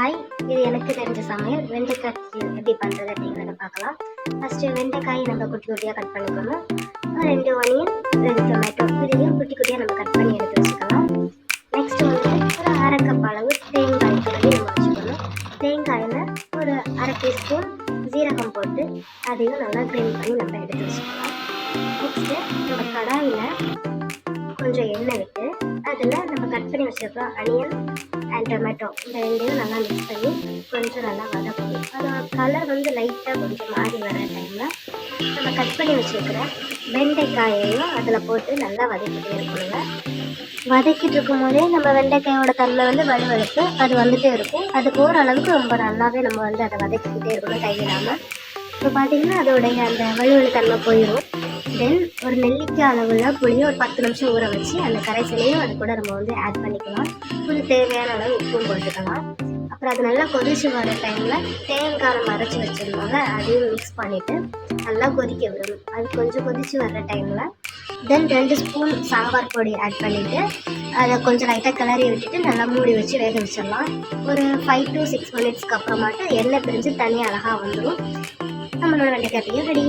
Hi இது எனக்கு தெரிஞ்ச சமையல். வெண்டைக்காய் பொரியல் எப்படி பண்ணுறது அப்படிங்கிறத பார்க்கலாம். ஃபஸ்ட்டு வெண்டைக்காய் நம்ம குட்டி குட்டியாக கட் பண்ணிக்கணும் ரெண்டு ஒனியன் ரெண்டு டொமேட்டோ இதையும் குட்டி குட்டியாக நம்ம கட் பண்ணி எடுத்து வச்சுக்கலாம். நெக்ஸ்ட் வந்து ஒரு அரை கப் அளவு தேங்காய் துருவி நம்ம வச்சுக்கணும். தேங்காயில் ஒரு அரை டீஸ்பூன் ஜீரகம் போட்டு அதையும் நல்லா கிரைண்ட் பண்ணி நம்ம எடுத்து வச்சுக்கலாம். நெக்ஸ்ட்டு நம்ம கடாயில் கொஞ்சம் எண்ணெய் விட்டு அதில் நம்ம கட் பண்ணி வச்சுருக்கோம் அனியன் அண்ட் டொமேட்டோ இந்த ரெண்டையும் நல்லா மிக்ஸ் பண்ணி கொஞ்சம் நல்லா வதக்கணும். அதோட கலர் வந்து லைட்டாக கொஞ்சம் மாறி வர டைமில் நம்ம கட் பண்ணி வச்சுருக்கிற வெண்டைக்காயையும் அதில் போட்டு நல்லா வதக்கிட்டே இருக்கணுங்க. வதக்கிட்டு இருக்கும் போதே நம்ம வெண்டைக்காயோட தன்மை வந்து வலுவழுத்து அது வந்துட்டே இருக்கும். அது போகிற அளவுக்கு ரொம்ப நல்லாவே நம்ம வந்து அதை வதக்கிக்கிட்டே இருக்கணும் கைவிடாமல் இப்போ பார்த்தீங்கன்னா அதோடைய அந்த வலுவழு தன்மை போயிடும் தென் ஒரு நெல்லிக்காய் அளவுள்ள புளியை ஒரு பத்து நிமிஷம் ஊற வச்சு அந்த கரைசலையும் அது கூட நம்ம வந்து ஆட் பண்ணிக்கலாம். புளி தேவையான அளவு உப்பும் போட்டுக்கலாம். அப்புறம் அது நல்லா கொதிச்சு வர டைமில் தேங்காய் நம்ம அரைச்சி வச்சுருந்தோம்ல அதையும் மிக்ஸ் பண்ணிவிட்டு நல்லா கொதிக்க விடணும். அது கொஞ்சம் கொதிச்சு வர்ற டைமில் தென் ரெண்டு ஸ்பூன் சாம்பார் பொடி ஆட் பண்ணிவிட்டு அதை கொஞ்சம் லைட்டாக கிளறி விட்டுட்டு நல்லா மூடி வச்சு வேக வச்சிடலாம். ஒரு ஃபைவ் டு சிக்ஸ் மினிட்ஸ்க்கு அப்புறமாட்டு எண்ணெய் பிரிஞ்சு தனியாக அழகாக வந்துடும் நம்மளோட வெண்டைக்காய் ரெடி